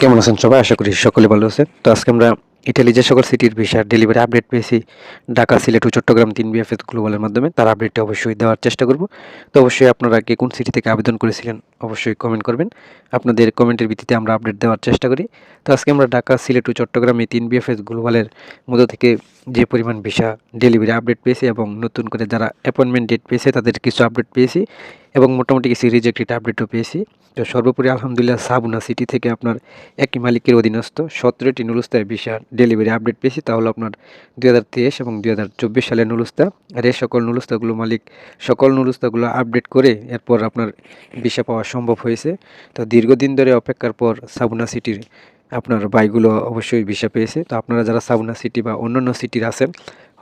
কেমন আছেন সবাই? আশা করি সকলে ভালো আছে তো আজকে আমরা ইটালি যে সকল সিটির ভিসার ডেলিভারি আপডেট পেয়েছি ঢাকা সিলেট ও চট্টগ্রাম তিন বিএফএস গ্লোবালের মাধ্যমে, তার আপডেটটি অবশ্যই দেওয়ার চেষ্টা করব। তো অবশ্যই আপনারা কে কোন সিটি থেকে আবেদন করেছিলেন, অবশ্যই কমেন্ট করবেন। আপনাদের কমেন্টের ভিত্তিতে আমরা আপডেট দেওয়ার চেষ্টা করি। তো আজকে আমরা ঢাকা সিলেট ও চট্টগ্রাম এই তিন বিএফএস গ্লোবালের মধ্য থেকে যে পরিমাণ ভিসা ডেলিভারি আপডেট পেয়েছি এবং নতুন করে যারা অ্যাপয়েন্টমেন্ট ডেট পেয়েছে, তাদের কিছু আপডেট পেয়েছি এবং মোটামুটি কিছু রিজেক্টেড আপডেটও পেয়েছি। তো সর্বোপরি আলহামদুলিল্লাহ সাবুনা সিটি থেকে আপনার একই মালিকের অধীনস্থ সতেরোটি নুলুস্তায় ভিসা ডেলিভারি আপডেট পেয়েছি। তা হলো আপনার দুই হাজার তেইশ এবং দুই হাজার চব্বিশ সালের নুলুস্তা, আর এই সকল নুলুস্তাগুলো মালিক সকল নুলুস্তাগুলো আপডেট করে এরপর আপনার ভিসা পাওয়া সম্ভব হয়েছে। তো দীর্ঘদিন ধরে অপেক্ষার পর সাবুনা সিটির আপনার বাইকগুলো অবশ্যই ভিসা পেয়েছে। তো আপনারা যারা সাবনা সিটি বা অন্যান্য সিটির আছেন,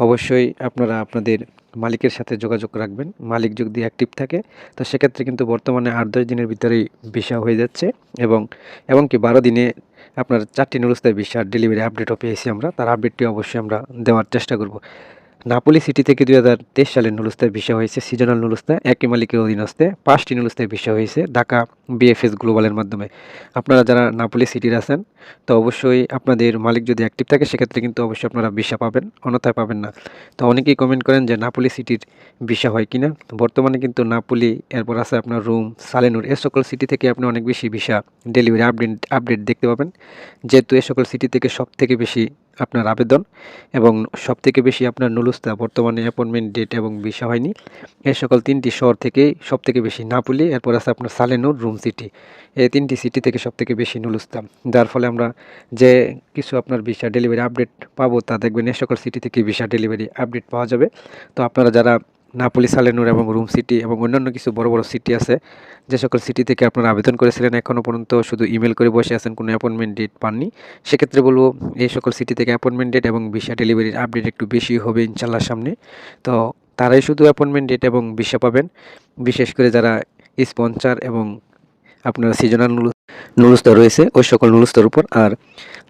অবশ্যই আপনারা আপনাদের মালিকের সাথে যোগাযোগ রাখবেন। মালিক যদি অ্যাক্টিভ থাকে, তো সেক্ষেত্রে কিন্তু বর্তমানে আট দশ দিনের ভিতরেই ভিসা হয়ে যাচ্ছে এবং এবং কি বারো দিনে আপনার চারটি নুরুস্তায় ভিসার ডেলিভারি আপডেটও পেয়েছি আমরা। তার আপডেটটি অবশ্যই আমরা দেওয়ার চেষ্টা করব। নাপোলি সিটি থেকে দুই হাজার তেইশ সালে নুলুস্তায় ভিসা হয়েছে। সিজনাল নুলুস্তায় একই মালিকের অধীনস্থে পাঁচটি নুলুস্তায় ভিসা হয়েছে, ঢাকা বিএফএস গ্লোবালের মাধ্যমে। আপনারা যারা নাপোলি সিটির আছেন, তো অবশ্যই আপনাদের মালিক যদি অ্যাক্টিভ থাকে, সেক্ষেত্রে কিন্তু অবশ্যই আপনারা ভিসা পাবেন, অন্যথায় পাবেন না। তো অনেকেই কমেন্ট করেন যে নাপোলি সিটির ভিসা হয় কিনা। বর্তমানে কিন্তু নাপোলি, এরপর আছে আপনার রুম, সালেনুর, এ সকল সিটি থেকে আপনি অনেক বেশি ভিসা ডেলিভারি আপডেট আপডেট দেখতে পাবেন। যেহেতু এ সকল সিটি থেকে সব থেকে বেশি আপনার আবেদন এবং সব থেকে বেশি আপনার নুলুস্তা বর্তমানে অ্যাপয়েন্টমেন্ট ডেট এবং ভিসা হয়নি। এ সকল তিনটি শহর থেকে সব থেকে বেশি নাপুলি এরপর আছে আপনার সালেনুর রুম সিটি এই তিনটি সিটি থেকে সব থেকে বেশি নুলুস্তা। যার ফলে আমরা যে কিছু আপনার ভিসা ডেলিভারি আপডেট পাবো তা দেখবেন। এ সকল সিটি থেকে ভিসা ডেলিভারি আপডেট পাওয়া যাবে। তো আপনারা যারা নাপোলি, সালেনুর এবং রুম সিটি এবং অন্যান্য কিছু বড় বড় সিটি আছে। যে সকল সিটি থেকে আপনারা আবেদন করেছিলেন এখনও পর্যন্ত শুধু ইমেল করে বসে আছেন, কোনো অ্যাপয়েন্টমেন্ট ডেট পাননি। সেক্ষেত্রে বলব, এই সকল সিটি থেকে অ্যাপয়েন্টমেন্ট ডেট এবং ভিসা ডেলিভারির আপডেট একটু বেশি হবে ইনশাল্লাহ সামনে। তো তারাই শুধু অ্যাপয়েন্টমেন্ট ডেট এবং ভিসা পাবেন। বিশেষ করে যারা স্পন্সার এবং আপনার সিজনাল নুরুস্তা রয়েছে, ওই সকল নুরুস্তার উপর। আর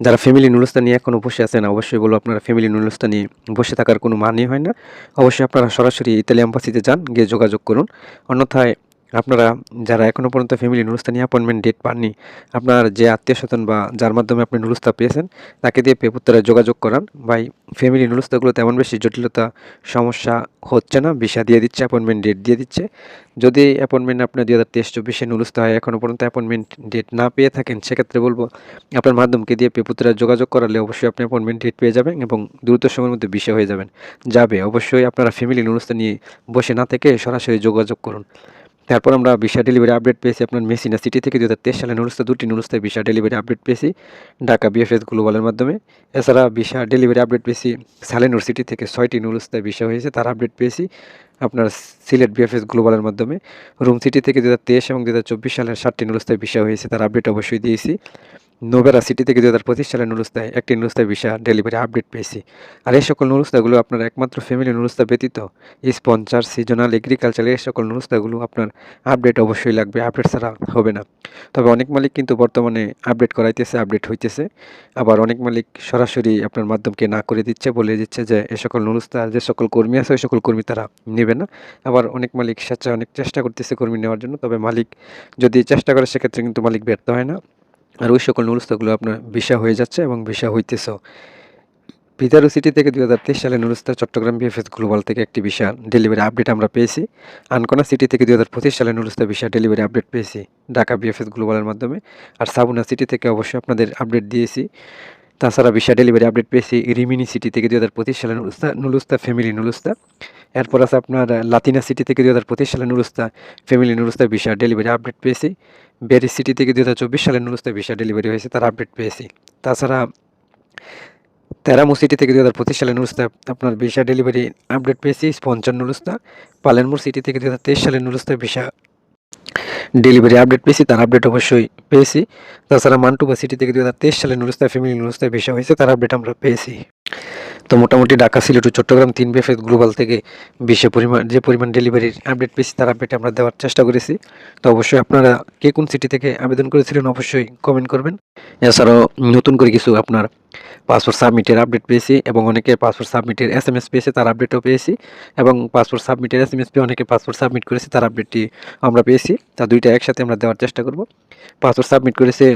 যারা ফ্যামিলি নুরুস্তা নিয়ে এখনও বসে আছেন, অবশ্যই বলব আপনারা ফ্যামিলি নুরুস্তা নিয়ে বসে থাকার কোনো মানে হয় না। অবশ্যই আপনারা সরাসরি ইতালি অ্যাম্বাসিতে যান, গিয়ে যোগাযোগ করুন। অন্যথায় আপনারা যারা এখনও পর্যন্ত ফ্যামিলি নুরুস্তা নিয়ে অ্যাপয়েন্টমেন্ট ডেট পাননি, আপনার যে আত্মীয় স্বজন বা যার মাধ্যমে আপনি নুরুস্তা পেয়েছেন, তাকে দিয়ে পেপুত্তরা যোগাযোগ করান। ভাই ফ্যামিলি নুরুস্তাগুলো তেমন বেশি জটিলতা, সমস্যা হচ্ছে না। ভিসা দিয়ে দিচ্ছে অ্যাপয়েন্টমেন্ট ডেট দিয়ে দিচ্ছে। যদি অ্যাপয়েন্টমেন্ট আপনার দু হাজার তেইশ চব্বিশে নুরুস্তা হয় এখনও পর্যন্ত অ্যাপয়েন্টমেন্ট ডেট না পেয়ে থাকেন, সেক্ষেত্রে বলব, আপনার মাধ্যমকে দিয়ে পেপুত্রা যোগাযোগ করালে অবশ্যই আপনি অ্যাপয়েন্টমেন্ট ডেট পেয়ে যাবেন এবং দ্রুত সময়ের মধ্যে বিষয় হয়ে যাবেন। যাবে, অবশ্যই আপনারা ফ্যামিলি নুরুস্তা নিয়ে বসে না থেকে সরাসরি যোগাযোগ করুন। তারপর আমরা ভিসা ডেলিভারি আপডেট পেয়েছি আপনার মেসিনা সিটি থেকে দু হাজার তেইশ সালে নুরুস্তা দুটি নুরুস্তায় ভিসা ডেলিভারি আপডেট পেয়েছি, ঢাকা বিএফএস গ্লোবালের মাধ্যমে। এছাড়া ভিসা ডেলিভারি আপডেট পেয়েছি, সালেনুর সিটি থেকে ছয়টি নুরুস্তায় ভিসা হয়েছে, তার আপডেট পেয়েছি আপনার সিলেট বিএফএস গ্লোবালের মাধ্যমে। রুম সিটি থেকে দু হাজার তেইশ এবং দু হাজার চব্বিশ সালের সাতটি নুরুস্তায় ভিসা হয়েছে, তার আপডেট অবশ্যই দিয়েছি। নোবেরা সিটি থেকে দু হাজার পঁচিশ সালের নুরুস্তায় একটি নুরুস্তায় ভিসা ডেলিভারি আপডেট পেয়েছি। আর এই সকল নুরুস্তাগুলো আপনার একমাত্র ফ্যামিলি নুরুস্তা ব্যতীত স্পন্সার সিজনাল এগ্রিকালচার এই সকল নুরুস্তাগুলো আপনার আপডেট অবশ্যই লাগবে আপডেট ছাড়া হবে না। তবে অনেক মালিক কিন্তু বর্তমানে আপডেট করাইতেছে আপডেট হইতেছে। আবার অনেক মালিক সরাসরি আপনার মাধ্যমকে না করে দিচ্ছে বলে দিচ্ছে যে, এ সকল নুরুস্তা, যে সকল কর্মী আছে, ওই সকল কর্মী তারা নেবে না। আবার অনেক মালিক স্বেচ্ছায় অনেক চেষ্টা করতেছে কর্মী নেওয়ার জন্য, তবে মালিক যদি চেষ্টা করে, সেক্ষেত্রে কিন্তু মালিক ব্যর্থ হয় না। আর ওই সকল নুরুস্তাগুলো আপনার ভিসা হয়ে যাচ্ছে এবং ভিসা হইতেছেও পিতারু সিটি থেকে দু হাজার তেইশ সালে নুরুস্তা, চট্টগ্রাম বিএফএস গ্লোবাল থেকে একটি ভিসা ডেলিভারি আপডেট আমরা পেয়েছি। আনকোনা সিটি থেকে দু হাজার পঁচিশ সালে নুরুস্তা ভিসা ডেলিভারি আপডেট পেয়েছি। ঢাকা বিএফএস গ্লোবালের মাধ্যমে। আর সাবুনা সিটি থেকে অবশ্যই আপনাদের আপডেট দিয়েছি। তাছাড়া ভিসা ডেলিভারি আপডেট পেয়েছি রিমিনি সিটি থেকে দুই হাজার পঁচিশ সালে নুরুস্তা নুলুস্তা ফ্যামিলি নুলুস্তা। এরপর আছে আপনার লাতিনা সিটি থেকে দুই হাজার পঁচিশ সালে নুরুস্তা ফ্যামিলি নুরুস্তা ভিসা ডেলিভারি আপডেট পেয়েছি। বেরি সিটি থেকে দুই হাজার চব্বিশ সালে নুরুস্তা ভিসা ডেলিভারি হয়েছে, তার আপডেট পেয়েছি। তাছাড়া তেরামু সিটি থেকে দু হাজার পঁচিশ সালে নুরুস্তা আপনার ভিসা ডেলিভারি আপডেট পেয়েছি স্পঞ্চর নুরুস্তা পালেনমুর সিটি থেকে দু হাজার তেইশ সালে নুরুস্তা ভিসা ডেলিভারি আপডেট পেয়েছি, তার আপডেট অবশ্যই পেয়েছি। তাছাড়া মান্টুবা সিটি থেকে দু হাজার তেইশ সালে নুরুস্তা ফ্যামিলি নুরুস্তায় ভিসা হয়েছে, তার আপডেট আমরা পেয়েছি। তো মোটামুটি ঢাকা, সিলেট, চট্টগ্রাম তিন বিএফএস গ্লোবাল থেকে বিশে পরিমাণ, যে পরিমাণ ডেলিভারির আপডেট পেয়েছি, তার আপডেট আমরা দেওয়ার চেষ্টা করেছি। তো অবশ্যই আপনারা কে কোন সিটি থেকে আবেদন করেছিলেন, অবশ্যই কমেন্ট করবেন। এছাড়াও নতুন করে কিছু আপনার পাসপোর্ট সাবমিটের আপডেট পেয়েছি এবং অনেকে পাসপোর্ট সাবমিটের এস এম এস পেয়েছে, তার আপডেটও পেয়েছি এবং পাসপোর্ট সাবমিটের এস এম এস পেয়ে অনেকে পাসপোর্ট সাবমিট করেছে, তার আপডেটটি আমরা পেয়েছি। তা দুইটা একসাথে আমরা দেওয়ার চেষ্টা করব। পাসপোর্ট সাবমিট করেছে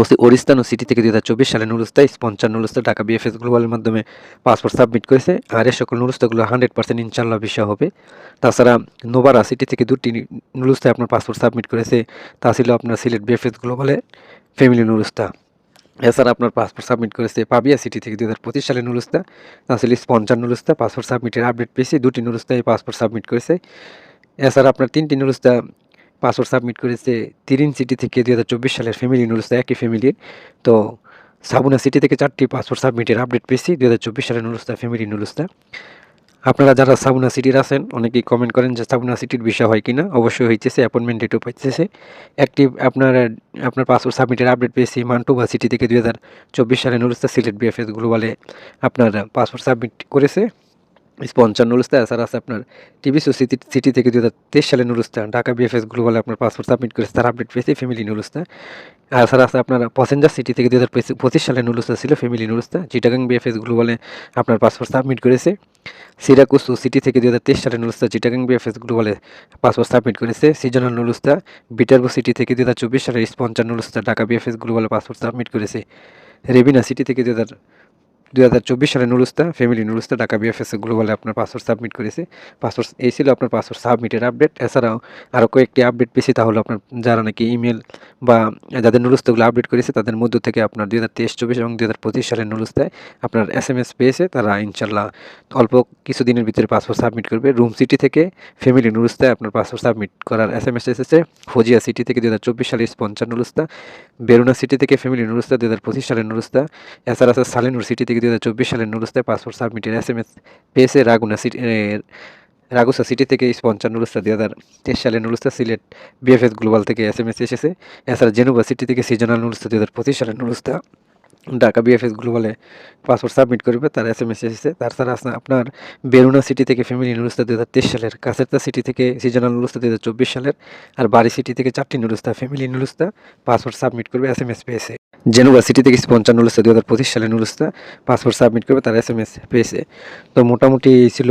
ওসি ওরিস্তানো সিটি থেকে দু হাজার চব্বিশ সালে নুরুস্তা স্পঞ্চার নুরুস্তা, ঢাকা বিএফএস গ্লোবালের মাধ্যমে পাসপোর্ট সাবমিট করেছে আর এ সকল নুরুস্তাগুলো হান্ড্রেড পার্সেন্ট ইনশাল্লাহ বিষয় হবে। তাছাড়া নোবারা সিটি থেকে দুটি নুরুস্তায় আপনার পাসপোর্ট সাবমিট করেছে, তা ছিল আপনার সিলেট বিএফএস গ্লোবালে, ফ্যামিলি নুরুস্তা। এছাড়া আপনার পাসপোর্ট সাবমিট করেছে পাবিয়া সিটি থেকে দু হাজার পঁচিশ সালে নুরুস্তা তা ছিল স্পঞ্চার নুরুস্তা পাসপোর্ট সাবমিটের আপডেট পেয়েছি, দুটি নুরুস্তায় পাসপোর্ট সাবমিট করেছে। এছাড়া আপনার তিনটি নুরুস্তা পাসপোর্ট সাবমিট করেছে, তিরিন সিটি থেকে দু হাজার চব্বিশ সালের ফ্যামিলি নুরুস্তা একই ফ্যামিলির তো সাবুনা সিটি থেকে চারটি পাসপোর্ট সাবমিটের আপডেট পেয়েছি দু হাজার চব্বিশ সালের নুরুস্তা ফ্যামিলি নুরুস্তা আপনারা যারা সাবুনা সিটির আছেন, অনেকেই কমেন্ট করেন যে সাবুনা সিটির বিষয় হয় কিনা। অবশ্যই হইতেছে অ্যাপয়েন্টমেন্ট ডেটও পাইতেছে। অ্যাক্টিভ আপনার আপনার পাসপোর্ট সাবমিটের আপডেট পেয়েছি মান্টুবা সিটি থেকে দুই হাজার চব্বিশ সালে নুরুস্তা সিলেট বিএফএস গ্লোবালে আপনার পাসপোর্ট সাবমিট করেছে। স্পঞ্চার নুরুস্তা এছাড়া আছে আপনার টিভিসো সিটি সিটি থেকে দু হাজার তেইশ সালে নুরুস্তা ঢাকা বিএফএস গ্লোবালে আপনার পাসপোর্ট সাবমিট করেছে, তার আপডেট পেয়েছে ফ্যামিলি নুরুস্তা এছাড়া আছে আপনার প্যাসেঞ্জার সিটি থেকে দু হাজার পঁচিশ সালে নুরুস্তা ছিল ফ্যামিলি নুরুস্তা চিটাগাং বিএফএস গ্লোবালে আপনার পাসপোর্ট সাবমিট করেছে। সিরাকুসু সিটি থেকে দু হাজার তেইশ সালে নুরুস্তা চিটাগাং বিএফএস গ্লোবালে পাসপোর্ট সাবমিট করেছে। সিজনাল নুরুস্তা বিটারবো সিটি থেকে দু হাজার চব্বিশ সালে স্পঞ্চার নুরুস্তা ঢাকা বিএফএস গ্লোবালে পাসপোর্ট সাবমিট করেছে। রেবিনা সিটি থেকে দু হাজার দুই হাজার চব্বিশ সালে নুরুস্তা, ফ্যামিলি নুরুস্তা, ঢাকা বিএফএস গ্লোবালে আপনার পাসপোর্ট সাবমিট করেছে। পাসপোর্ট এই ছিল আপনার পাসপোর্ট সাবমিটের আপডেট এছাড়াও আরও কয়েকটি আপডেট পেয়েছি তাহলে আপনার যারা নাকি ইমেল বা যাদের নুরুস্তাগুলো আপডেট করেছে, তাদের মধ্য থেকে আপনার দুই হাজার তেইশ চব্বিশ এবং দুই হাজার পঁচিশ সালের নুরুস্তায় আপনার এস এম এস পেয়েছে। তারা ইনশাল্লাহ অল্প কিছুদিনের ভিতরে পাসপোর্ট সাবমিট করবে। রুম সিটি থেকে ফ্যামিলি নুরুস্তায় আপনার পাসপোর্ট সাবমিট করার এস এম এস এসেছে। ফজিয়া সিটি থেকে দুই হাজার চব্বিশ সালের স্পঞ্চার নুরুস্তা। বেরুনা সিটি থেকে ফ্যামিলি নুরুস্তা, দুই হাজার পঁচিশ সালের নুরুস্তা। এছাড়া আছে সিটি থেকে দুই হাজার চব্বিশ সালে নুরুস্তায় পাসপোর্ট সাবমিটের এস এম এস পেয়েছে রাগুনা সিটি রাগুসা সিটি থেকে স্পঞ্চার নুরুস্তা। দু হাজার তেইশ সালে নুরুস্তা সিলেট বিএফএস গ্লোবাল থেকে এস এম এস এসেছে। এছাড়া জেনুবা সিটি থেকে সিজনাল নুরুস্তা। দুই হাজার পঁচিশ সালের নুরুস্তা। ঢাকা বিএফএস গ্লোবালে পাসপোর্ট সাবমিট করবে, তার এস এম এস এসেছে। তাছাড়া আছে আপনার বেরুনা সিটি থেকে ফ্যামিলি নুরুস্তা দু হাজার তেইশ সালের কাছেরতা সিটি থেকে সিজনাল নুরুস্তা দু হাজার চব্বিশ সালের, আর বাড়ি সিটি থেকে চারটি নুরুস্তা ফ্যামিলি নুরুস্তা পাসপোর্ট সাবমিট করবে এস এম এস পেয়েছে। জেনুবা সিটি থেকে পঞ্চান্ন নুরুস্তা দু হাজার পঁচিশ সালের নুরুস্তা পাসপোর্ট সাবমিট করবে, তার এস এম এস পেয়েছে। তো মোটামুটি ছিল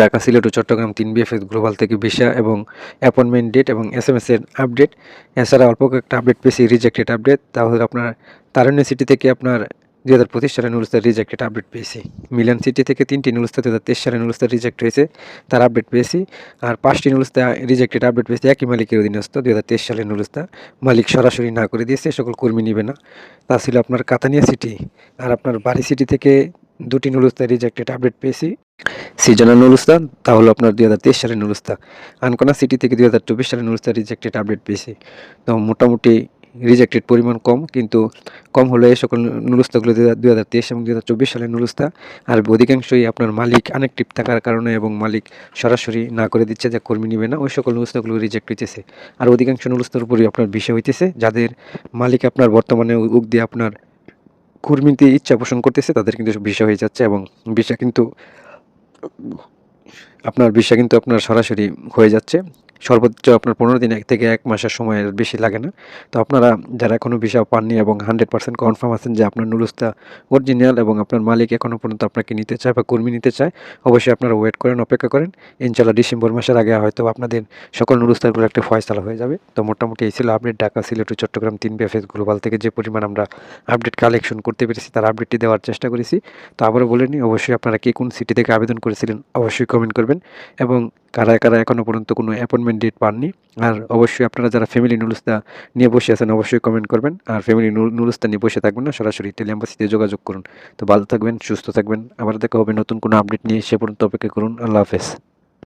ঢাকা, সিলেট ও চট্টগ্রাম তিন বিএফএস গ্লোবাল থেকে ভিসা এবং অ্যাপয়েন্টমেন্ট ডেট এবং এস এম এস এর আপডেট। এছাড়া অল্প কয়েকটা আপডেট পেয়েছি রিজেক্টেড আপডেট তাহলে আপনার তারণ্য সিটি থেকে আপনার দুই হাজার পঁচিশ সালে নুরুস্তার রিজেক্টেড আপডেট পেয়েছি। মিলান সিটি থেকে তিনটি নুরুস্তা দু হাজার তেইশ সালে নুরুস্তা রিজেক্ট হয়েছে, তার আপডেট পেয়েছি। আর পাঁচটি নুরুস্তা রিজেক্টেড আপডেট পেয়েছি, একই মালিকের অধীনস্থ দু হাজার তেইশ সালে নুরুস্তা মালিক সরাসরি না করে দিয়েছে, সকল কর্মী নেবে না। তা ছিল আপনার কাতানিয়া সিটি আর আপনার বাড়ি সিটি থেকে দুটি নুরুস্তা রিজেক্টেড আপডেট পেয়েছি। সিজনাল নুরুস্তা তা হলো আপনার দুই হাজার তেইশ সালের নুরুস্তা আনকোনা সিটি থেকে দুই হাজার চব্বিশ সালের নুরুস্তা রিজেক্টেড আপডেট পেয়েছি। তো মোটামুটি রিজেক্টেড পরিমাণ কম, কিন্তু কম হলো এই সকল নুরুস্তাগুলো দুই হাজার তেইশ এবং দুই হাজার চব্বিশ সালের নুরুস্তা আর অধিকাংশই আপনার মালিক আনেকটিভ থাকার কারণে এবং মালিক সরাসরি না করে দিচ্ছে যে কর্মী নেবে না, ওই সকল নুরুস্তাগুলো রিজেক্ট হইতেছে। আর অধিকাংশ নুরুস্তার উপরই আপনার বিষয় হইতেছে, যাদের মালিক আপনার বর্তমানে উক দিয়ে আপনার কর্মীতে ইচ্ছা পোষণ করতেছে, তাদের কিন্তু বিষয় হয়ে যাচ্ছে এবং বিষয় কিন্তু, আপনার ভিসা কিন্তু আপনার সরাসরি হয়ে যাচ্ছে। সর্বোচ্চ আপনার পনেরো দিন এক থেকে এক মাসের সময় বেশি লাগে না। তো আপনারা যারা এখনও ভিসা পাননি এবং হান্ড্রেড পার্সেন্ট কনফার্ম আছেন যে আপনার নুরুস্তা অরিজিনাল এবং আপনার মালিক এখনও পর্যন্ত আপনাকে নিতে চায় বা কর্মী নিতে চায়, অবশ্যই আপনারা ওয়েট করেন, অপেক্ষা করেন। ইনশাল্লাহ ডিসেম্বর মাসের আগে হয়তো আপনাদের সকল নুরুস্তারগুলো একটা ফয়সালা হয়ে যাবে। তো মোটামুটি এই ছিল আপডেট ঢাকা, সিলেট চট্টগ্রাম তিন বিএফএস গ্লোবাল থেকে যে পরিমাণ আমরা আপডেট কালেকশন করতে পেরেছি, তার আপডেটটি দেওয়ার চেষ্টা করেছি। তো আবারও বলে নিই, অবশ্যই আপনারা কে কোন সিটি থেকে আবেদন করেছিলেন অবশ্যই কমেন্ট করবেন এবং কারা কারা এখনও পর্যন্ত কোনো অ্যাপয়েন্টমেন্ট ডেট পাননি, আর অবশ্যই আপনারা যারা ফ্যামিলি নুলুস্তা নিয়ে বসে আছেন, অবশ্যই কমেন্ট করবেন, আর ফ্যামিলি নুলুস্তা নিয়ে বসে থাকবেন না, সরাসরি টেলিএম্বাসিতে যোগাযোগ করুন। তো ভালো থাকবেন, সুস্থ থাকবেন, আবার দেখা হবে নতুন কোনো আপডেট নিয়ে, সে পর্যন্ত অপেক্ষা করুন, আল্লাহ হাফেজ।